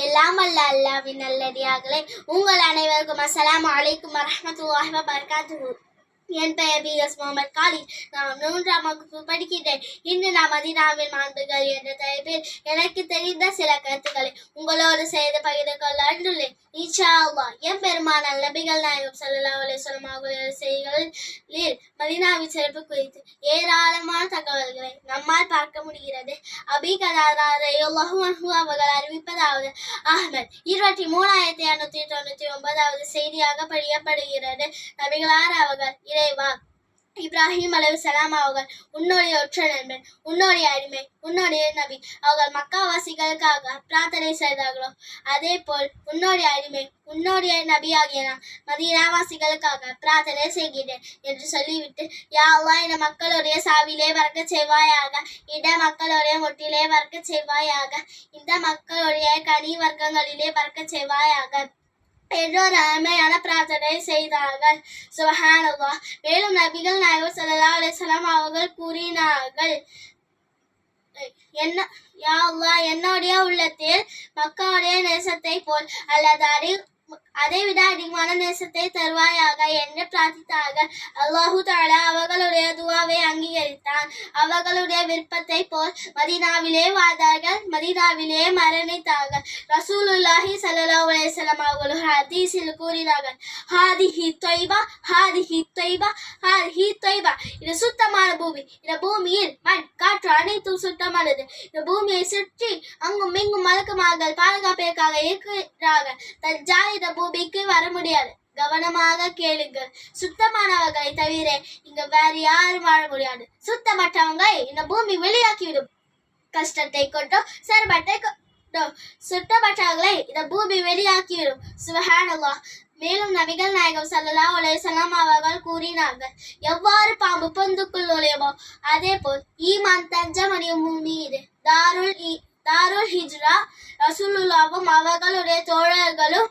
எல்லாம் அல்ல அல்லாவின் நல்லடியார்களே. உங்கள் அனைவருக்கும் அஸ்லாம் வலைக்கும் வரமத்துல்லாஹ் வரகாத்து என் பெயர் பி எஸ் முகமது காலித் நான் மூன்றாம் வகுப்பு படிக்கிறேன் இன்று நான் மதினாவின் மாண்புகள் என்ற தலைப்பில் எனக்கு தெரிந்த சில கருத்துக்களை உங்களோடு செய்து பகிர்ந்து கொள்ள அன்றுள்ளேன். இன்ஷா அல்லாஹ் என் பெருமான் நபிகள் நாயகம் சல்லா அலைஹி வஸல்லம் செய்திகளில் மதினாவின் சிறப்பு குறித்து ஏராளமான தகவல்களை நம்மால் பார்க்க முடிகிறது. அபி கதாராரையுல்லாஹு அவர்கள் அறிவிப்பதாவது அஹ்மத் இருபத்தி மூணாயிரத்தி அறுநூத்தி தொண்ணூத்தி ஒன்பதாவது செய்தியாக படியப்படுகிறது நபிகளார் அவர்கள் இறைவா. இப்ராஹிம் அலைஹிஸ்ஸலாம் அவர்கள் உன்னுடைய ஒற்ற நண்பன் உன்னுடைய அடிமை உன்னுடைய நபி. அவர்கள் மக்காவாசிகளுக்காக பிரார்த்தனை செய்தார்களோ அதே போல் உன்னுடைய அடிமை உன்னுடைய நபி ஆகிய நான் மதீனாவாசிகளுக்காக பிரார்த்தனை செய்கிறேன் என்று சொல்லிவிட்டு யாவா இந்த மக்களுடைய சாவிலே வரக்க செய்வாயாக இந்த மக்களுடைய ஒட்டிலே வரக்க செய்வாயாக இந்த மக்களுடைய கனி வர்க்கங்களிலே வரக்க செய்வாயாக. என்றொரு அருமையான பிரார்த்தனை செய்தார்கள். சுபஹானல்லாஹ். மேலும் நபிகள் நாயகர் ஸல்லல்லாஹு அலைஹி அவர்கள் கூறினார்கள். என்ன யா என்னுடைய உள்ளத்தில் மக்காவுடைய நேசத்தை போல் அல்லது அடி அதை விட அதிகமான நேசத்தை தருவாயாக என்று பிரார்த்தித்தார்கள். அல்லாஹு தாலா அவர்களுடைய துவாவை அங்கீகரித்தான். அவர்களுடைய விருப்பத்தை போல் மதீனாவிலே வாழ்ந்தார்கள். மதினாவிலே மரணித்தார்கள். ரசூலுல்லாஹி சல்லா அலைஹி அவர்கள் ஹதீஸில் கூறினார்கள். ஹாதி ஹி தொய்பா ஹாதிஹி தொய்பா ஹாதிஹி தொய்பா இது சுத்தமான பூமி. இந்த பூமியில் மண் காற்று அனைத்தும் சுத்தமானது. இந்த பூமியை சுற்றி அங்கும் இங்கும் மலக்குமார்கள் பாதுகாப்பிற்காக இருக்கிறார்கள். தற்சால் இந்த பூமிக்கு வர முடியாது. கவனமாக கேளுங்கள். சுத்தமானவர்களை தவிர இங்க வேற யாரும் வாழ முடியாது. சுத்தமற்றவங்க இந்த பூமி வெளியாக்கிவிடும். கஷ்டத்தை கொண்டோ சிரமத்தை கொண்டோ சுத்தமற்றவர்களை இந்த பூமி வெளியாக்கிவிடும். சுபஹானல்லாஹ். மேலும் நபிகள் நாயகம் சல்லா உலக வஸல்லம் அவர்கள் கூறினார்கள். எவ்வாறு பாம்பு பொந்துக்குள் நுழையுமோ அதே போல் ஈமான் தஞ்சமணியும் பூமி இது. தாருல் தாருல் ஹிஜ்ரா ரசூலுல்லாவும் அவர்களுடைய தோழர்களும்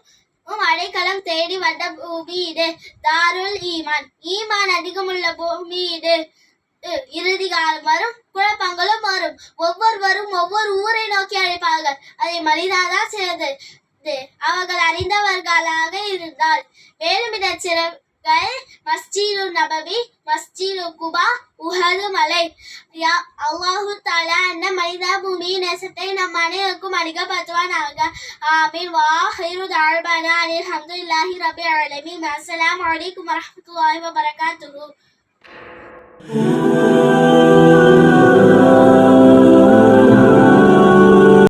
அடைக்கலம் தேடி வந்த பூமி இது. தாருல் ஈமான். ஈமான் அதிகமுள்ள பூமி இது. இறுதி காலம் வரும் குழப்பங்களும் வரும் ஒவ்வொருவரும் ஒவ்வொரு ஊரை நோக்கி அழைப்பார்கள். அதை மனிதாதான் சிறந்தது அவர்கள் அறிந்தவர்களாக இருந்தால். மேலும் இந்த சிறப்புகள் மஸ்ஜிது நபவி மஸ்ஜிது குபா உஹது மலை. யா அல்லாஹு தாலா அந்த மனித பூமி நேசத்தை நம் அனைவருக்கும் அதிகப்படுத்துவானாக ஆமீன். வாஹிரு தாழ்பானா அனில் அல்ஹம்துலில்லாஹி ரபி ஆலமீன். அஸ்ஸலாமு அலைக்கும் வரஹ்மத்துல்லாஹி வபரகாத்துஹு.